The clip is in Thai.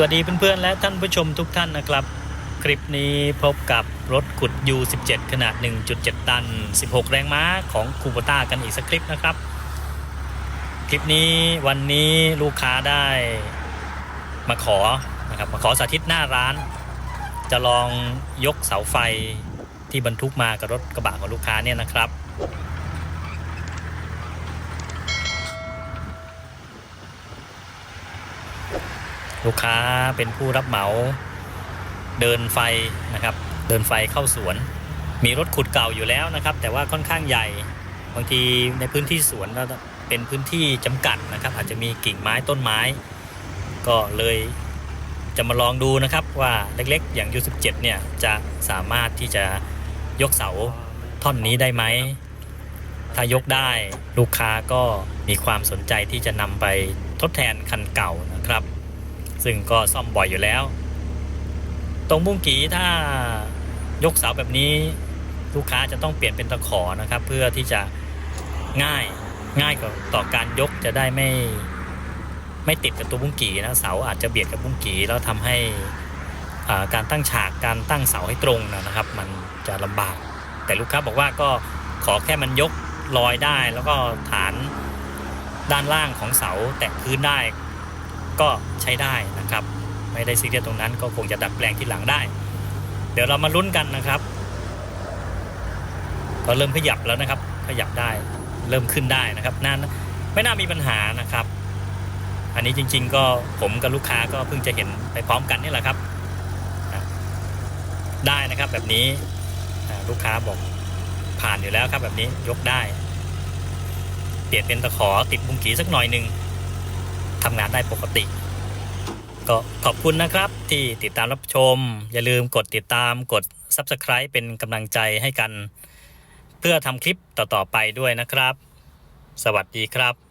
สวัสดีเพื่อนๆ และท่านผู้ชมทุกท่านนะครับ คลิปนี้พบกับรถขุด U17 ขนาด 1.7 ตัน 16 แรงม้าของคูโบต้ากันอีกสักคลิปนะครับ คลิปนี้วันนี้ลูกค้าได้มาขอนะครับมาขอสาธิตหน้าร้าน จะลองยกเสาไฟที่บรรทุกมากับรถกระบะของลูกค้าเนี่ยนะครับ ลูกค้าเป็นผู้รับเหมา เดินไฟนะครับ เดินไฟเข้าสวน มีรถขุดเก่าอยู่แล้วนะครับ แต่ว่าค่อนข้างใหญ่บางทีในพื้นที่สวนเราเป็นพื้นที่จำกัดนะครับ อาจจะมีกิ่งไม้ต้นไม้ ก็เลยจะมาลองดูนะครับว่าเล็กๆ อย่าง U17 เนี่ยจะสามารถที่จะยกเสาท่อนนี้ได้ไหม ถ้ายกได้ลูกค้าก็มีความสนใจที่จะนำไปทดแทนคันเก่านะครับ ซึ่งก็ซ่อมบ่อยอยู่แล้ว ตรงบุ้งกีถ้ายกเสาแบบนี้ลูกค้าจะต้องเปลี่ยนเป็นตะขอนะครับ เพื่อที่จะง่ายง่ายกว่าต่อการยกจะได้ไม่ไม่ติดกับตัวบุ้งกีนะเสาอาจจะเบียดกับบุ้งกีแล้วทำให้อ่าการตั้งฉากการตั้งเสาให้ตรงนะครับ มันจะลำบาก แต่ลูกค้าบอกว่าก็ขอแค่มันยกลอยได้ แล้วก็ฐานด้านล่างของเสาแตะพื้นได้ ก็ใช้ได้นะครับ ไม่ได้ซีเรียสตรงนั้นก็คงจะดัดแปลงที่หลังได้ เดี๋ยวเรามาลุ้นกันนะครับ ก็เริ่มขยับแล้วนะครับ ขยับได้เริ่มขึ้นได้นะครับน่าไม่น่ามีปัญหานะครับ อันนี้จริง ๆ ก็ผมกับลูกค้าก็เพิ่งจะเห็นไปพร้อมกันนี่แหละครับ ได้นะครับแบบนี้ลูกค้าบอกผ่านอยู่แล้วครับแบบนี้ยกได้ เปลี่ยนเป็นตะขอติดบุ้งกีสักหน่อยหนึ่ง ทำงานได้ปกติ ก็ขอบคุณนะครับที่ติดตามรับชม อย่าลืมกดติดตามกด Subscribe เป็นกำลังใจให้กัน เพื่อทำคลิปต่อๆไปด้วยนะครับ สวัสดีครับ